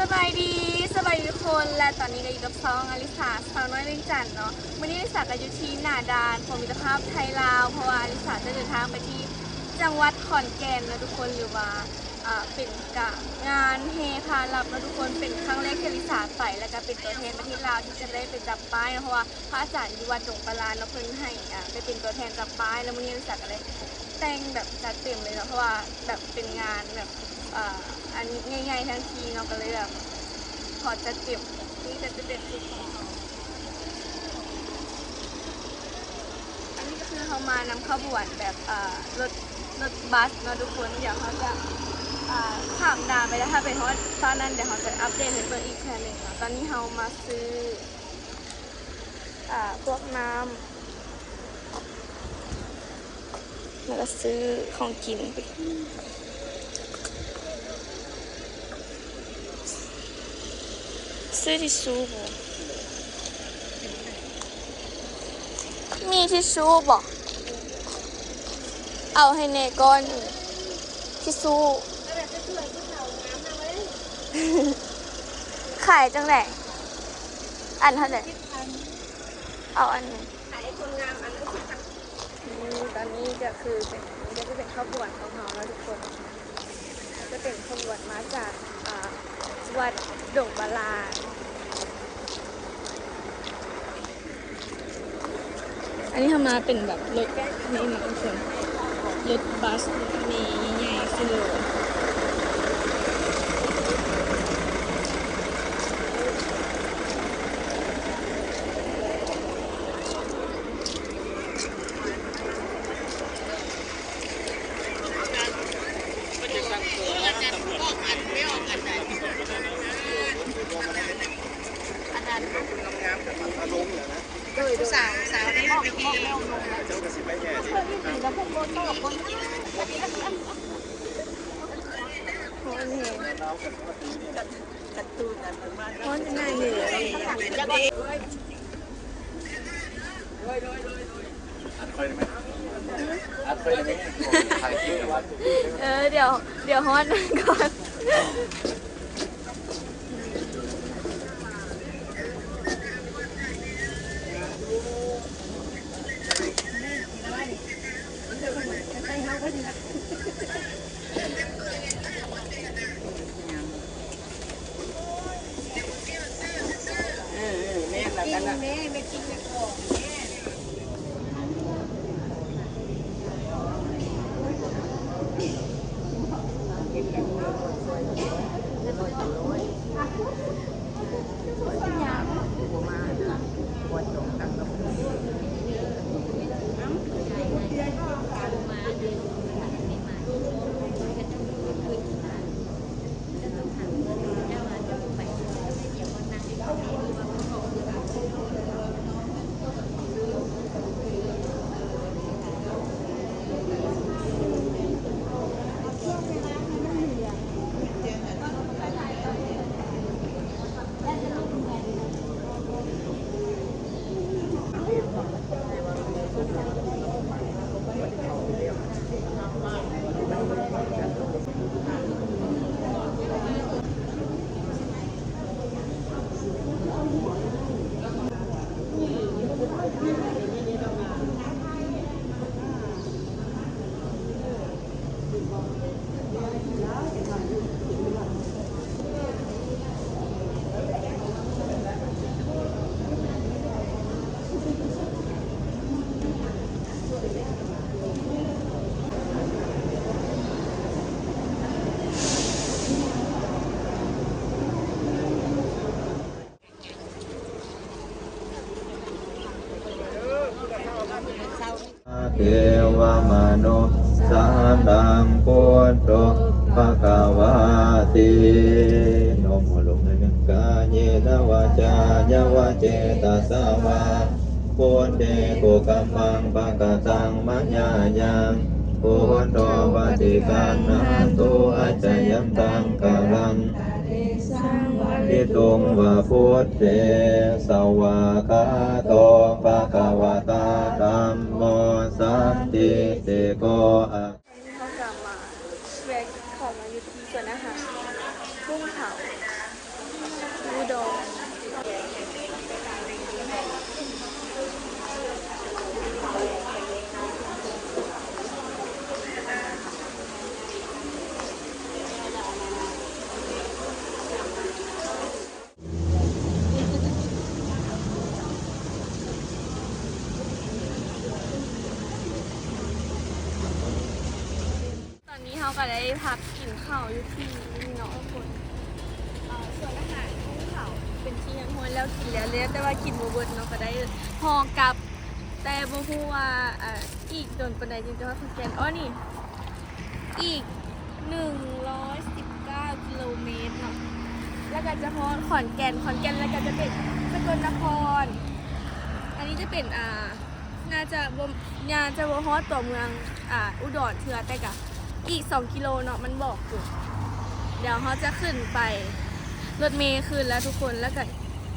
สบายดีสบายดีทุกคนและตอนนี้ก็อยู่กับซองอลิสาสาวน้อยเวียงจันทน์เนาะวันนี้อลิสาก็อยู่ที่หนาดานของมิตรภาพไทยลาวเพราะว่าอลิสาจะเดินทางไปที่จังหวัดขอนแก่นนะทุกคนหรือว่าอ่าเป็นกะงานเฮพาลับนะทุกคนเป็นครั้งแรกที่อลิสาไปแล้วก็เป็นตัวแทนประเทศลาวที่จะได้ไปจับป้ายนะเพราะว่าพระอาจารย์อยู่วัดดงปลานเนาะเพิ่นให้อ่าไปเป็นตัวแทนจับป้ายแล้ววันนี้อลิสาก็เลยแต่งแบบจัดเต็มเลยเนาะเพราะว่าแบบเป็นงานแบบอ่อ อันใหญ่ๆทั้งทีเนาก็เลยแบบขอจัดเต็มนี่จะเป็นชุดของเขาอันนี้ก็คือเขามานำขบวนแบบรถรถบัสเนาะทุกคนเดี๋ยวเขาจะอ่าข้ามดานไปแล้วถ้าเป็นเพราะว่าตอนนั้นเดี๋ยวเขาจะอัปเดตให้เปิดอีกแค่หนึ่งเนาะตอนนี้เขามาซื้ออพวกน้ำแล้วก็ซื้อของกินไป ซื้อทิชชู่บ่มีทิชชู่บอกเอาให้เนก้อนหนึ่งทิชชู่ขายจังไหนอันเท่าไหร่เอาอันหนึงนี่ตอนนี้ก็คือเป็นนี่ก็จะเป็นขบวนของเราแล้วทุกคนจะเป็นขบวนมาจากอ่าวัดดงบาลา อันนี้ทำมาเป็นแบบรถนี่นะทุกคนรถบัสมีใหญ่ๆขึ้นเลยเพราะนี่เพราะนี่น่าเห นื่อยอัดไปเออเดี๋ยว เดี๋ยวฮอนก่อน tertangkap วมโนสานังพุทโธภะคะวาติโนโมลงในนังกายเยนวาจายวเจตสาวาพุทเตโกกัมมังปะกะตังมัญญายังพุทโธปฏิกันนันตุอาจยัมตังกะลังทิตุงวะพุทเทสวากาโตภะคะวะตาธัมโม ติสิโกอะ เขากลับมาแวะเข้ามาอยู่ที่สวนอาหารกุ้งเผา อุดรตอนนี้ เขาก็ได้พักกินข้าวอยู่ที่นี่เนาะทุกคนเอ่อส่วนอาหารของเขาเป็นที่ยังหวนแล้วกินแล้วเลยแต่ว่ากินบ่เบิดเนาะก็ได้ห่อกลับ แต่บ่ฮู้ว่าเอ่ออีกโดนปานใดจริงๆว่าเขาแกนอ๋อนี่ อีก 119กิโลเมตรเนาะแล้วก็จะฮอขอนแก่นขอนแก่นแล้วก็จะเป็นสกลนคร อันนี้จะเป็นอ่าน่าจะบ่น่าจะบ่ฮอดตัวเมืองอ่าอุดรเทือแต่กะ อีก 2 กิโลเนาะมันบอกอยู่เดี๋ยวเขาจะขึ้นไปรถเมย์ขึ้นแล้วทุกคนแล้วก็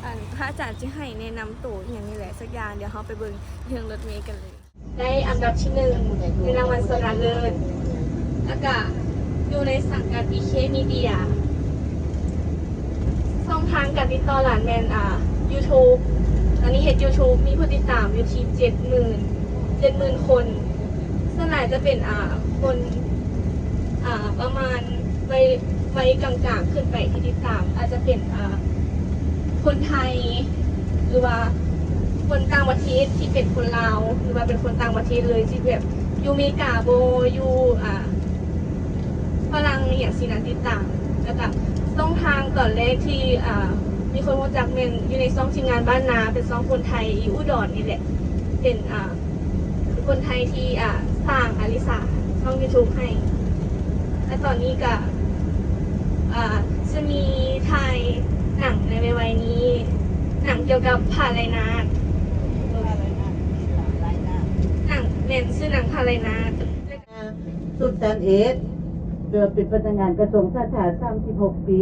อันพระอาจารย์จะให้แนะนำตัวอย่างนี้แหละสักอย่างเดี๋ยวเขาไปเบิ่งเรื่องรถเมย์กันเลยได้อันดับที่หนึ่งในรางวัลสระเลิศแล้วก็อยู่ในสังกัด BK Media ช่องทางการติดต่อหลานแมนอ่า YouTube ตอนนี้เห็น YouTube มีผู้ติดตามอยู่ที่เจ็ดหมื่นเจ็ดหมื่นคนส่วนใหญ่จะเป็นอ่าคน ประมาณวัยวัยกลางๆ ขึ้นไปที่ติดตามอาจจะเป็นคนไทย หรือว่าคนต่างประเทศที่เป็นคนลาวหรือว่าเป็นคนต่างประเทศเลยที่แบบยูเมกาโบยูอ่าฝรั่งอย่างสินันติดตามแล้วก็ช่องทางตอนแรกที่อ่ามีคนรู้จักเมนอยู่ในซองทีมงานบ้านนา เป็นซองคนไทยอยู่อุดรนี่แหละเป็นอ่าคนไทยที่อ่าสร้างอลิสาช่องยูทูบให้ และตอนนี้ก็จะมีไทยหนังในวัยนี้ หนังเกี่ยวกับพาไรนาดหนังเมนชื่อหนังพาไรนาดสุดแดนเอสเดือเป็นพนักงานกระทรวงสาธารณสุข36 ปี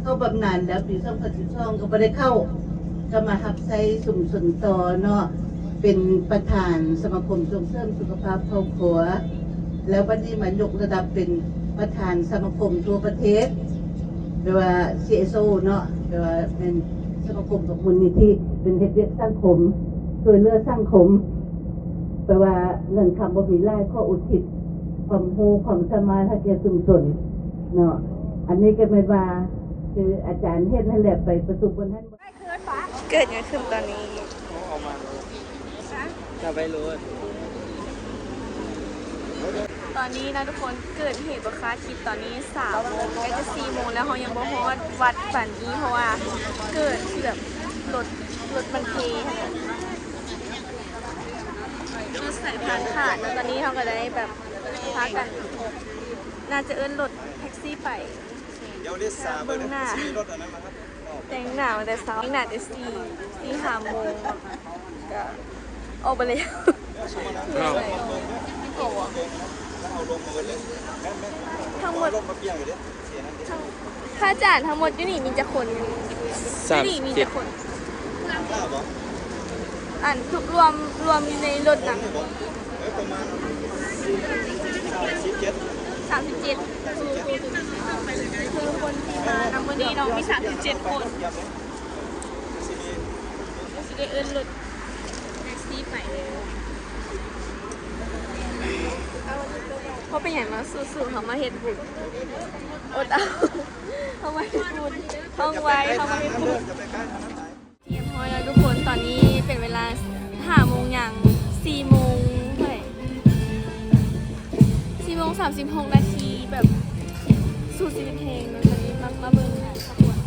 เข้าบำนาญแล้วปี2012ก็ไม่ได้เข้า ก็มาหับใช้สุ่มสนต่อเนาะเป็นประธานสมาคมส่งเสริมสุขภาพครอบครัว แล้ววันนี้มายกระดับเป็นประธานสมาคมทั่วประเทศแปลว่า CSO เนาะแปลว่าเป็นสมาคมกับมูลนิธิเป็นเฮ็ดเวียกสังคมช่วยเหลือสังคมแปลว่าเงินคำบ่มีรายข้ออุทิศความโหความสมาธิแก่ชุมชนเนาะอันนี้ก็เป็นว่าคืออาจารย์เฮ็ดนั่นแหละไปประสบบนท่านเกิดยังขึ้นตอนนี้จะไปรู้ ตอนนี้นะทุกคนเกิดเหตุบคาคิดตอนนี้สามโมงใกล้จะสี่โมงแล้วเขายังบ่ฮอดวัดฝันนี้เพราะว่าเกิดที่แบบรถรถมันเทรถสายพานขาดแล้วตอนนี้เขาก็ได้แบบพากัน น่าจะเอิ้นรถแท็กซี่ไปเดี๋ยวลิซ่าเบิ่งนะมีรถอันนั้นมาครับแต่งหน้าแต่เช้าแตงหน้าแต่สี่สี่ห้าโมงก็ออกไปเลย ทั้งหมดรถมาเปลี่ยนอยู่ดิเสียนั่นดิทั้งค่าจ่ายทั้งหมดอยู่นี่มีจะคนอยู่สามนี่มีสิจะบคนกล้าบ่อันทุกรวมรวมอยู่ในรถนั้นบ่เอ้ยประมาณสิบเจ็ดสามสิบเจ็ดคือคนที่มานำวันนี้เรามีสามสิบเจ็ดคนยับเลยสิดีสิได้เอิ้นรถแท็กซี่ไปเลย เพราะเป็นอย่างมาสู้ๆเขามาเฮ็ดบุญอดเอาเขามาเฮ็ดบุญท่องไว้เขามาเฮ็ดบุญจะไปใกเตรียมพร้อมแล้วทุกคนตอนนี้เป็นเวลาห้าโมงย่างสี่โมงเท่าไหร่สี่โมงสามสิบหกนาทีแบบสูสิบเพลงตอนนี้มามาเบิ่งงานขบวน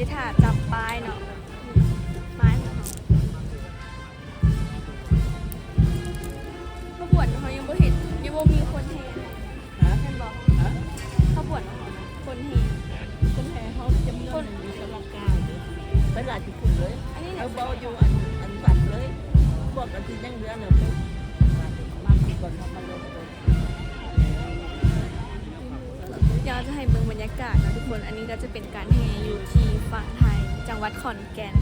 เดี๋ยวลิซ่าจิถาจับป้ายเนาะป้ายของเขาขบวนเขายังไม่เห็นยังบ่มีคนเห็นเห็นบอกเขาบวชคนเฮคนแห่เขาจำนวนมีกำลังกายไปหลายที่คุณเลยอันนี้เนี่เอายเบาอยู่อันอันบัดเลยบอกกันที่ยังเหลือเลยมาที่ก่อนทำมาเลย เดี๋ยวเราจะให้เมืองบรรยากาศนะทุกคน อันนี้ก็จะเป็นการแห่อยู่ที่ฝั่งไทย จังหวัดขอนแก่น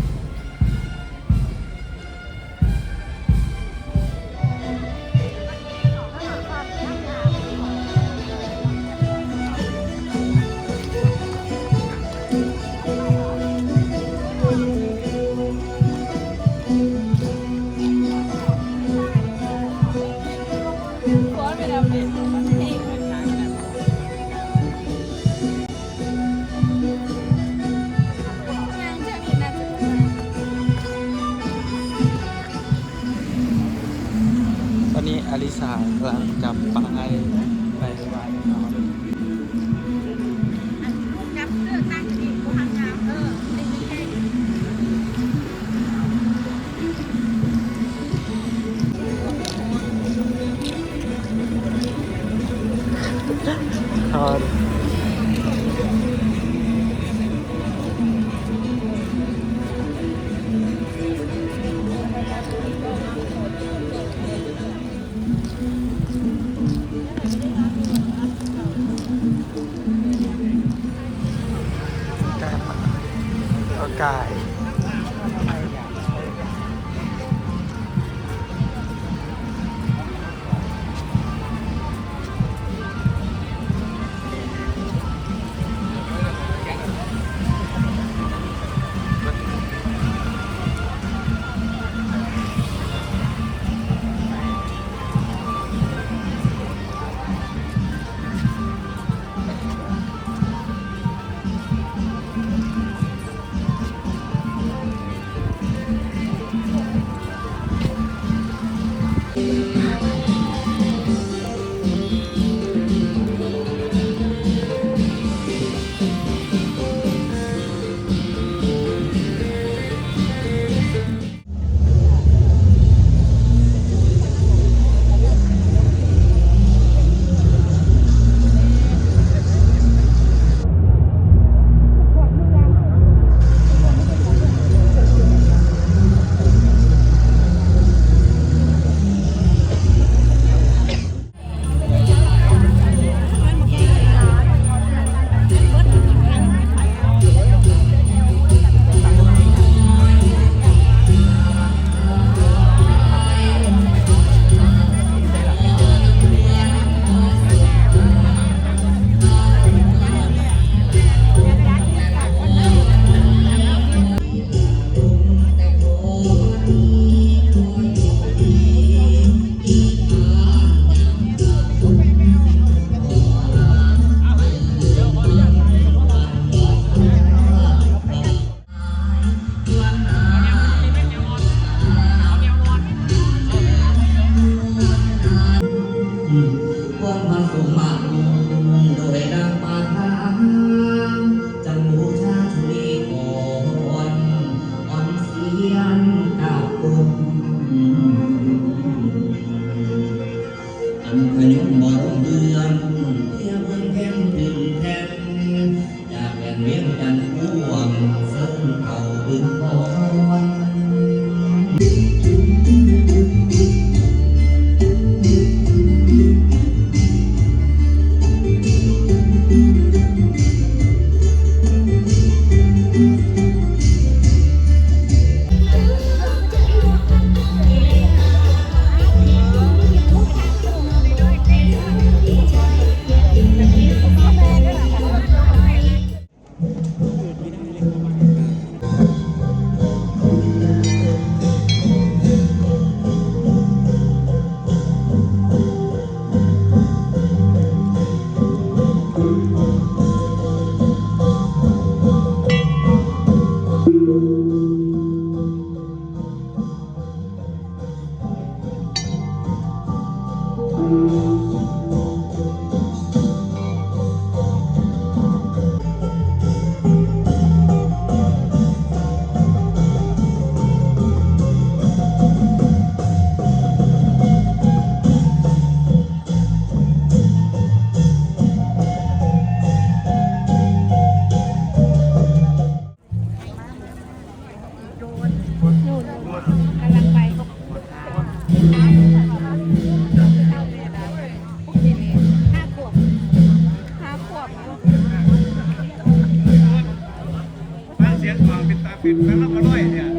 ปิบแล้วเราก็ร้อยเนี่ย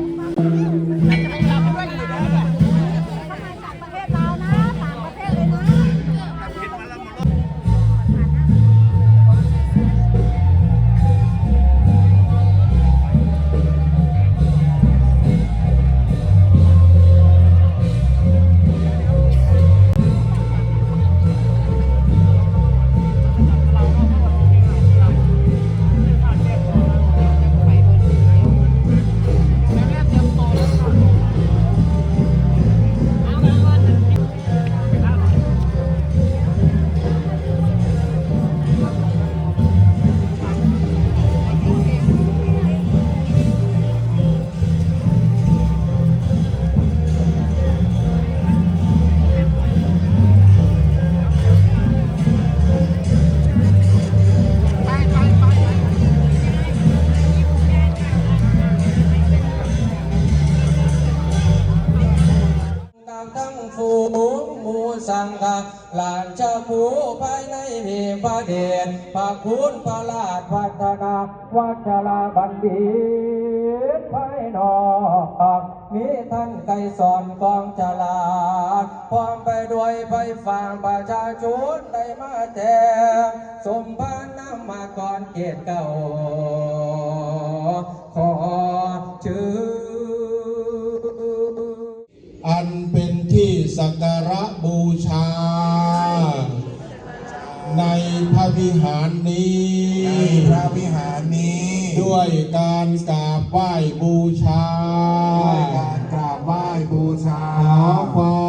คุณประหลาดวัฒนาวัชราบันบีไภานอกมีท่านไกสอนกองฉลาดพร้อมไปด้วยไปฟังประชาชนได้มาแจงสมพานน้ำมาก่อนเกียรติเก่า ขอชื่ออันเป็นที่สักการะบูชา ในพระวิหารนี้ ในพระวิหารนี้ ด้วยการกราบไหว้บูชา ด้วยการกราบไหว้บูชา ขอความ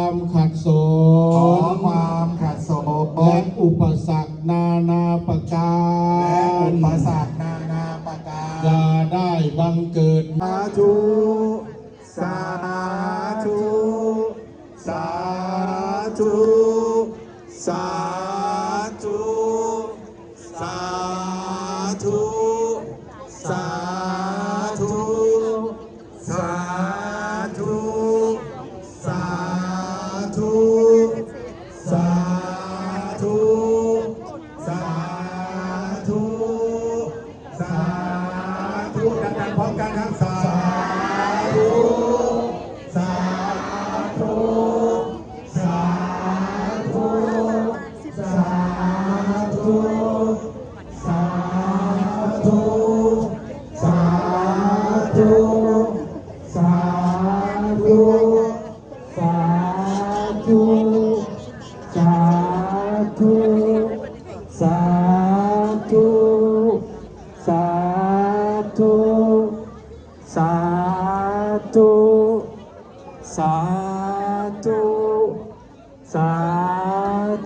สา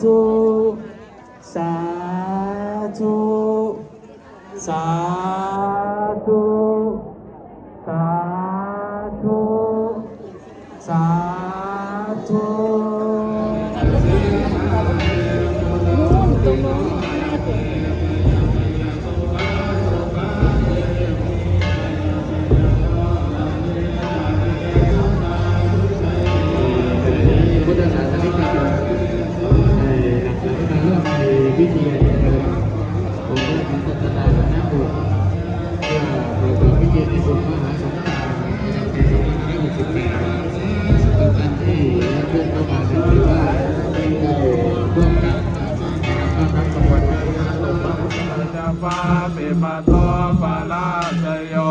ธุสาธุสา लाय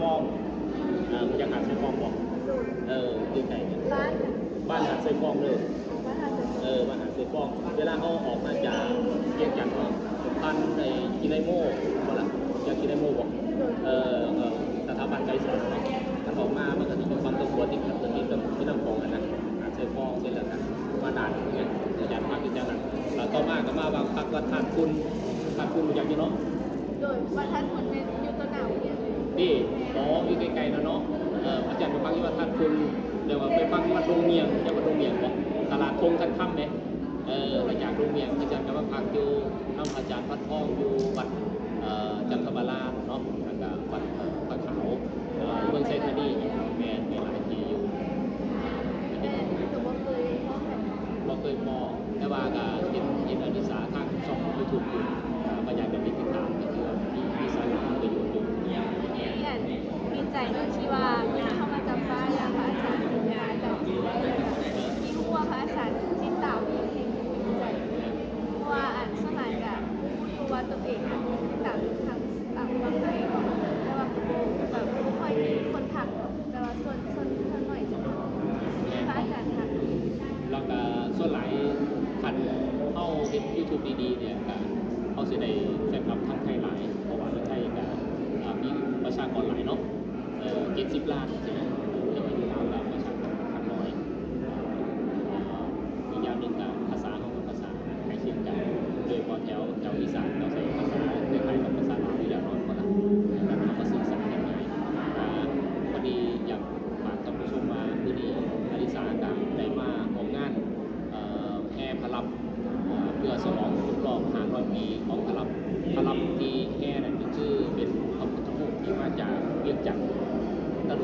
ฟองเออมันจะหาดใส่ฟองบอกเออคือไก่นบ้านบ้านหาดใส่ฟองเลยเออบ้านหาดใส่ฟอง เวลาเขาออกมาจากเกียงจันทร์เขพันในกิไอโม่บอกละจากกิไอโม่บอกเออเออสถาบันไกลสอนท่าออกมาเมื่อกี้ก็ความตัวตัวติดกับตัวนี้กับที่น้ำฟองกันนะหาดใส่ฟองเสร็จละนะมาด่านเนี่ยอาจารย์มากอาจารย์นั้นแล้ต่อมาก็มาบางพักวัทานคุณทานคุณอย่ากจะเนาะโดยประทานคุณในยูตนาวเนี่ย ที่ขออยู่ไกลๆนะเนาะอาจารย์ไปฟังที่ว่าท่านคุณเดี๋ยวไปฟังที่ว่าดงเมียงจะว่าดงเมียงบอกตลาดคงกันค่ำเนี่ยเออเาอยากดงเมียงอาจารย์ก็มาพักอยู่ทำอาจารย์พัดพ้องอยู่วัดจันทบาลา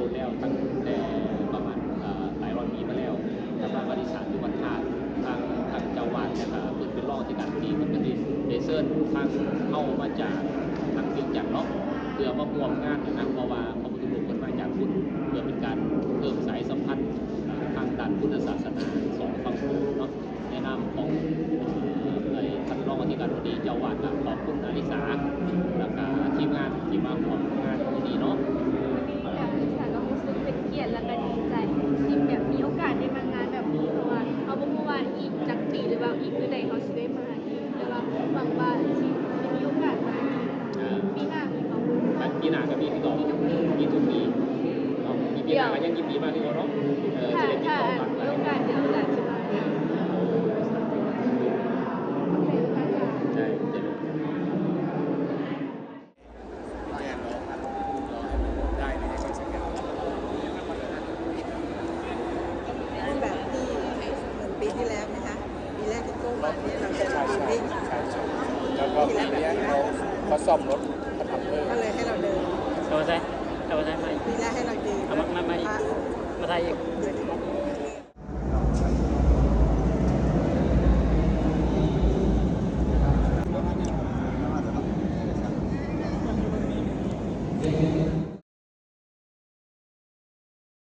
นแล้วตั้งแต่ประมาณหลายร้อยปีมาแล้วทต่ว่าวันที่สามที่วันทานทางทางจังหวัดเนี่ยค่เปิดเป็นร่องที่กัรที่มันเป็นเดเซอร์ทางเข้ามาจากทางเวียงจักเนาะเพื่อมาพวมงานนะเพราะว่า มันยังยินดีมากที่เขาเนาะเออจะได้ติดต่อกับมา ร่วมกันเยอะ